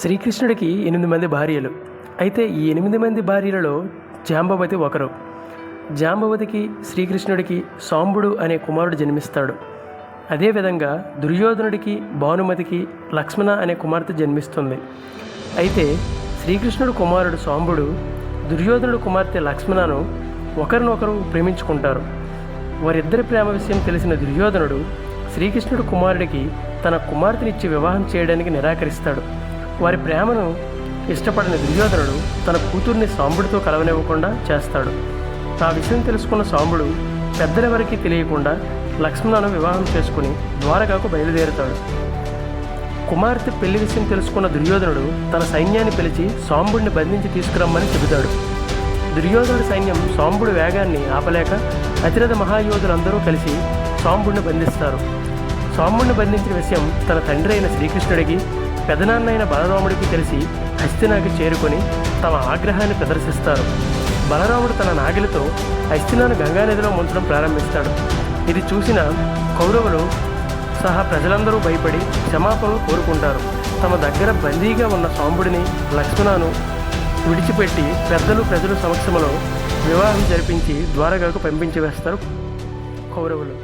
శ్రీకృష్ణుడికి ఎనిమిది మంది భార్యలు. అయితే ఈ ఎనిమిది మంది భార్యలలో జాంబవతి ఒకరు. జాంబవతికి శ్రీకృష్ణుడికి సాంబుడు అనే కుమారుడు జన్మిస్తాడు. అదేవిధంగా దుర్యోధనుడికి భానుమతికి లక్ష్మణ అనే కుమార్తె జన్మిస్తుంది. అయితే శ్రీకృష్ణుడు కుమారుడు సాంబుడు దుర్యోధనుడు కుమార్తె లక్ష్మణను ఒకరినొకరు ప్రేమించుకుంటారు. వారిద్దరి ప్రేమ విషయం తెలిసిన దుర్యోధనుడు శ్రీకృష్ణుడు కుమారుడికి తన కుమార్తెనిచ్చి వివాహం చేయడానికి నిరాకరిస్తాడు. వారి ప్రేమను ఇష్టపడిన దుర్యోధనుడు తన కూతుర్ని సాంబుడితో కలవనివ్వకుండా చేస్తాడు. ఆ విషయం తెలుసుకున్న సాంబుడు పెద్దలెవరికీ తెలియకుండా లక్ష్మణను వివాహం చేసుకుని ద్వారకాకు బయలుదేరుతాడు. కుమార్తె పెళ్ళి విషయం తెలుసుకున్న దుర్యోధనుడు తన సైన్యాన్ని పిలిచి సాంబుడిని బంధించి తీసుకురమ్మని చెబుతాడు. దుర్యోధనుడి సైన్యం సాంబుడి వేగాన్ని ఆపలేక అతిరథ మహాయోధులందరూ కలిసి సాంబుడిని బంధిస్తారు. సాంబుడిని బంధించిన విషయం తన తండ్రి అయిన శ్రీకృష్ణుడికి పెదనాన్నైన బలరాముడికి తెలిసి హస్తినాకి చేరుకొని తమ ఆగ్రహాన్ని ప్రదర్శిస్తారు. బలరాముడు తన నాగిలితో హస్తినాను గంగానదిలో ముంచడం ప్రారంభిస్తాడు. ఇది చూసిన కౌరవులు సహా ప్రజలందరూ భయపడి క్షమాపణలు కోరుకుంటారు. తమ దగ్గర బందీగా ఉన్న సాంబుడిని లక్ష్మణను విడిచిపెట్టి పెద్దలు ప్రజల సమక్షంలో వివాహం జరిపించి ద్వారకాకు పంపించి వేస్తారు కౌరవులు.